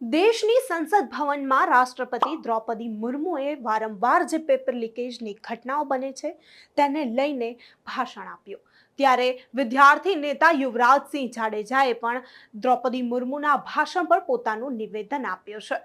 દેશની સંસદ ભવનમાં રાષ્ટ્રપતિ દ્રૌપદી મુર્મુએ વારંવાર જે પેપર લીકેજની ઘટનાઓ બને છે, તેને લઈને ભાષણ આપ્યું. ત્યારે વિદ્યાર્થી નેતા યુવરાજસિંહ જાડેજાએ પણ દ્રૌપદી મુર્મુના ભાષણ પર પોતાનું નિવેદન આપ્યું છે.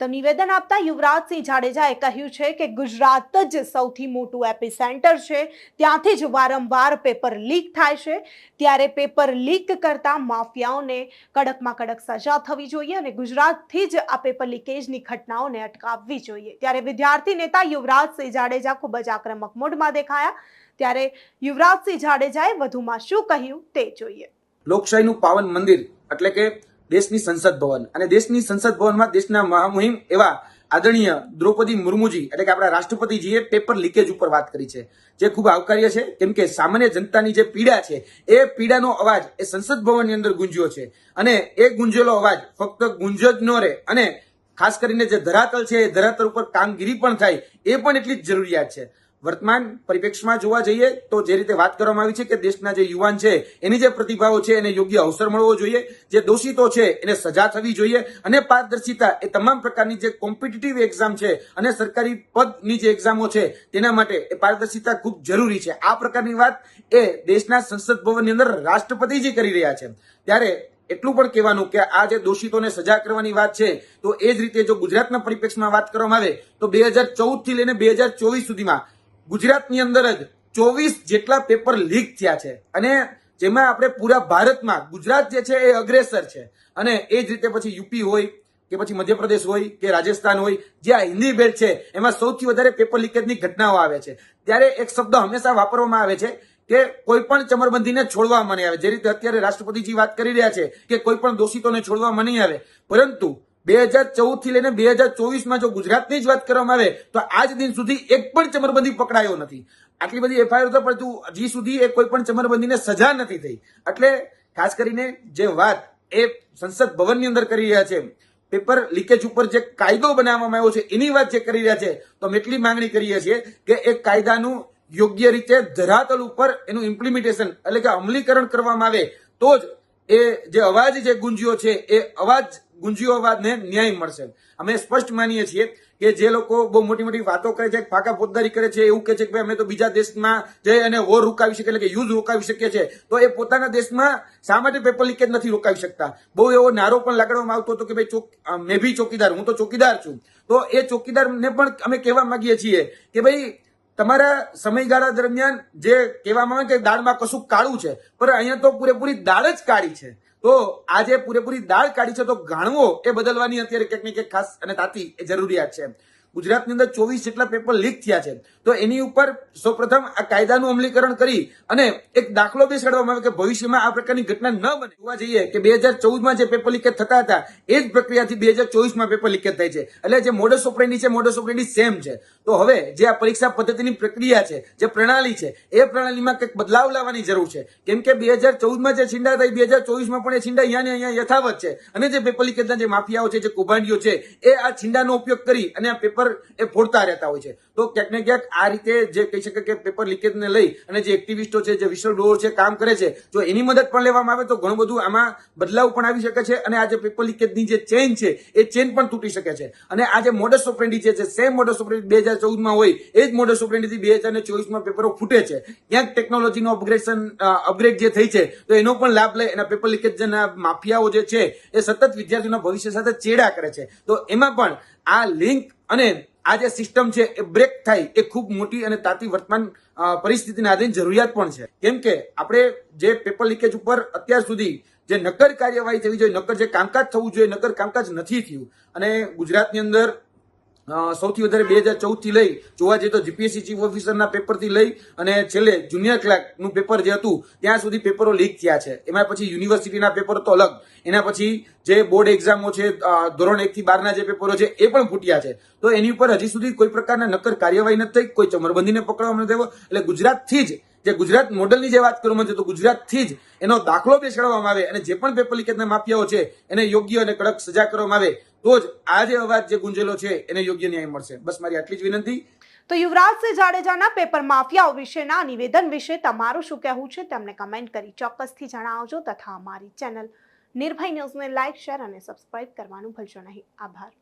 તો નિવેદન આપતા યુવરાજસિંહ જાડેજાએ કહ્યું છે કે ગુજરાત જ સૌથી મોટું એપી સેન્ટર છે. ત્યાંથી જ વારંવાર પેપર લીક થાય છે. ત્યારે પેપર લીક કરતા માફિયાઓને કડકમાં કડક સજા થવી જોઈએ અને ગુજરાતથી જ આ પેપર લીકેજની ઘટનાઓને અટકાવવી જોઈએ. ત્યારે વિદ્યાર્થી નેતા યુવરાજસિંહ જાડેજા ખૂબ જ આક્રમક મૂડમાં દેખાયા. ત્યારે યુવરાજસિંહ જાડેજાએ વધુમાં શું કહ્યું તે જોઈએ. લોકશાહીનું પાવન મંદિર એટલે કે દેશની સંસદ ભવન. અને દેશની સંસદ ભવનમાં દેશના મહામહિમ એવા આદરણીય દ્રૌપદી મુર્મુજી, એટલે કે આપણા રાષ્ટ્રપતિજીએ પેપર લીકેજ ઉપર વાત કરી છે, જે ખૂબ આવકાર્ય છે. કેમ કે સામાન્ય જનતાની જે પીડા છે, એ પીડાનો અવાજ એ સંસદ ભવનની અંદર ગુંજ્યો છે. અને એ ગુંજેલો અવાજ ફક્ત ગુંજ જ ન રહે. અને ખાસ કરીને જે ધરાતલ છે, એ ધરાતલ ઉપર કામગીરી પણ થાય, એ પણ એટલી જ જરૂરિયાત છે. વર્તમાન પરિપ્રેક્ષમાં જોવા જઈએ તો જે રીતે વાત કરવામાં આવી છે કે દેશના જે યુવાન છે, એની જે પ્રતિભાઓ છે, એને યોગ્ય અવસર મળવો જોઈએ, જે દોષિતો છે, એને સજા થવી જોઈએ અને પારદર્શિતા એ તમામ પ્રકારની જે કોમ્પિટિટિવ એક્ઝામ છે અને સરકારી પદની જે એક્ઝામો છે, તેના માટે એ પારદર્શિતા ખૂબ જરૂરી છે. આ પ્રકારની વાત એ દેશના સંસદ ભવનની અંદર રાષ્ટ્રપતિજી કરી રહ્યા છે. ત્યારે એટલું પણ કહેવાનું કે આ જે દોષિતોને સજા કરવાની વાત છે, તો એ જ રીતે જો ગુજરાતના પરિપ્રેક્ષમાં વાત કરવામાં આવે, તો બે હજાર ચૌદથી લઈને બે હજાર ચોવીસ સુધીમાં ગુજરાતની અંદર જ ચોવીસ જેટલા પેપર લીક થયા છે. અને જેમાં આપણે પૂરા ભારતમાં, ગુજરાત જે છે એ અગ્રેસર છે. અને એ જ રીતે પછી યુપી હોય, કે પછી મધ્યપ્રદેશ હોય, કે રાજસ્થાન હોય, જે આ હિન્દી બેલ્ટ છે, એમાં સૌથી વધારે પેપર લીકેજની ઘટનાઓ આવે છે. ત્યારે એક શબ્દ હંમેશા વાપરવામાં આવે છે કે કોઈ પણ ચમરબંધીને છોડવામાં નહીં આવે. જે રીતે અત્યારે રાષ્ટ્રપતિજી વાત કરી રહ્યા છે કે કોઈ પણ દોષિતોને છોડવામાં નહીં આવે. પરંતુ બે હજાર ચૌદથી લઈને બે હજાર ચોવીસમાં જો ગુજરાતની જ વાત કરવામાં આવે, તો આજ દિન સુધી એક પણ ચમરબંધી પકડાયો નથી. આટલી બધી એફઆઈઆર તો પરંતુ હજી સુધી એ કોઈ પણ ચમરબંધીને સજા નથી થઈ. એટલે ખાસ કરીને જે વાત એ સંસદ ભવનની અંદર કરી રહ્યા છે, પેપર લીકેજ ઉપર જે કાયદો બનાવવામાં આવ્યો છે, એની વાત જે કરી રહ્યા છે, તો અમે એટલી માંગણી કરીએ છીએ કે એ કાયદાનું યોગ્ય રીતે ધરાતલ ઉપર એનું ઇમ્પ્લિમેન્ટેશન એટલે કે અમલીકરણ કરવામાં આવે, તો જ એ જે અવાજ જે ગુંજ્યો છે, એ અવાજ ગુંજ્યો અવાજને ન્યાય મળશે. અમે સ્પષ્ટ માનીએ છીએ કે જે લોકો બહુ મોટી મોટી વાતો કરે છે, ફાકા પોતદારી કરે છે, એવું કહે છે કે ભાઈ અમે તો બીજા દેશમાં જઈ અને વોર રોકાવી શકીએ, એટલે કે યુદ્ધ રોકાવી શકીએ છીએ. તો એ પોતાના દેશમાં શા માટે પેપર લીકેજ નથી રોકાવી શકતા? બહુ એવો નારો પણ લગાડવામાં આવતો હતો કે ભાઈ ચોક મેં ભી ચોકીદાર, હું તો ચોકીદાર છું. તો એ ચોકીદારને પણ અમે કહેવા માંગીએ છીએ કે ભાઈ, તમારા સમયગાળા દરમિયાન જે કહેવામાં આવે કે દાળમાં કશું કાળું છે, પણ અહીંયા તો પૂરેપૂરી દાળ જ કાળી છે. તો આજે પૂરેપૂરી દાળ કાઢી છે, તો ગાણવો એ બદલવાની અત્યારે ક્યાંક ને ક્યાંક ખાસ અને તાતી એ જરૂરિયાત છે ગુજરાતની અંદર ચોવીસ જેટલા પેપર લીક થયા છે. તો એની ઉપર સૌપ્રથમ આ કાયદાનું અમલીકરણ કરી અને એક દાખલો બેસાડવામાં આવે કે ભવિષ્યમાં આ પ્રકારની ઘટના ન બને. જોવા જઈએ કે બે હજાર ચૌદમાં જે પેપર લીકેજ થતા હતા, એ જ પ્રક્રિયાથી બે હજાર પેપર લીકેજ થાય છે. એટલે જે મોડસ ઓપરેન્ડી છે મોડસ ઓપરેન્ડી સેમ છે. તો હવે જે આ પરીક્ષા પદ્ધતિની પ્રક્રિયા છે, જે પ્રણાલી છે, એ પ્રણાલીમાં કંઈક બદલાવ લાવવાની જરૂર છે. કેમ કે બે હજાર ચૌદમાં જે છીંડા થઈ બે હજાર ચોવીસમાં પણ એ છીંડા અહીંયા ને અહીંયા યથાવત છે. અને જે પેપર લીકેજના જે માફિયાઓ છે, જે કૌભાંડીઓ છે, એ આ છીંડાનો ઉપયોગ કરી અને આ પેપર એ ફોડતા રહેતા હોય છે. તો ક્યાંક ને ક્યાંક આ રીતે જે કહી શકે કે પેપર લીકેજને લઈ અને જે એક્ટિવિસ્ટો છે, જે વિશલ ડોર છે, કામ કરે છે, જો એની મદદ પણ લેવામાં આવે તો ઘણું બધું આમાં બદલાવ પણ આવી શકે છે અને આ જે પેપર લીકેજની જે ચેન છે, એ ચેન પણ તૂટી શકે છે. અને આ જે મોડસ ઓપરેન્ડી છે, સેમ મોડસ ઓપરેન્ડી બે હજાર ચૌદમાં હોય, એ જ મોડસ ઓપરેન્ડીથી બે હજાર ચોવીસમાં પેપરો ફૂટે છે. ક્યાંક ટેકનોલોજીનો અપગ્રેડેશન અપગ્રેડ જે થઈ છે, તો એનો પણ લાભ લે એના પેપર લીકેજના માફિયાઓ જે છે, એ સતત વિદ્યાર્થીઓના ભવિષ્ય સાથે ચેડા કરે છે. તો એમાં પણ આ લિંક અને આ જે સિસ્ટમ છે, એ બ્રેક થાય, એ ખૂબ મોટી અને તાતી વર્તમાન પરિસ્થિતિના આધીન જરૂરિયાત પણ છે. કેમ કે આપણે જે પેપર લીકેજ ઉપર અત્યાર સુધી જે નક્કર કાર્યવાહી થવી જોઈએ નક્કર જે કામકાજ થવું જોઈએ નક્કર કામકાજ નથી થયું. અને ગુજરાતની અંદર સૌથી વધારે બે હજાર ચૌદથી લઈ જોવા જઈએ તો જીપીએસસી ચીફ ઓફિસરના પેપરથી લઈ અને છેલ્લે જુનિયર ક્લાર્કનું પેપર જે હતું, ત્યાં સુધી પેપરો લીક થયા છે. એમાં પછી યુનિવર્સિટીના પેપર તો અલગ. એના પછી જે બોર્ડ એક્ઝામો છે ધોરણ એક થી બારના જે પેપરો છે, એ પણ ફૂટ્યા છે. તો એની ઉપર હજી સુધી કોઈ પ્રકારના નક્કર કાર્યવાહી નથી થઈ, કોઈ ચમરબંધીને પકડવામાં નથી આવ્યો. એટલે ગુજરાતથી જ, જે ગુજરાત મોડલની જે વાત કરવામાં છે, તો ગુજરાતથી જ એનો દાખલો બેસાડવામાં આવે અને જે પણ પેપર લીકેજના માફિયાઓ છે, એને યોગ્ય અને કડક સજા કરવામાં આવે. તો જ આ અવાજ જે ગુંજેલો છે, એને યોગ્ય ન્યાય મળશે. બસ મારી આટલી જ વિનંતી. તો યુવરાજસિંહ જાડેજાના પેપર માફિયાઓ વિશેના નિવેદન વિશે તમારું શું કહેવું છે, તેમને કમેન્ટ કરી ચોક્કસથી જણાવજો તથા અમારી ચેનલ નિર્ભય ન્યૂઝને લાઇક, શેર અને સબસ્ક્રાઇબ કરવાનું ભૂલશો નહીં. આભાર.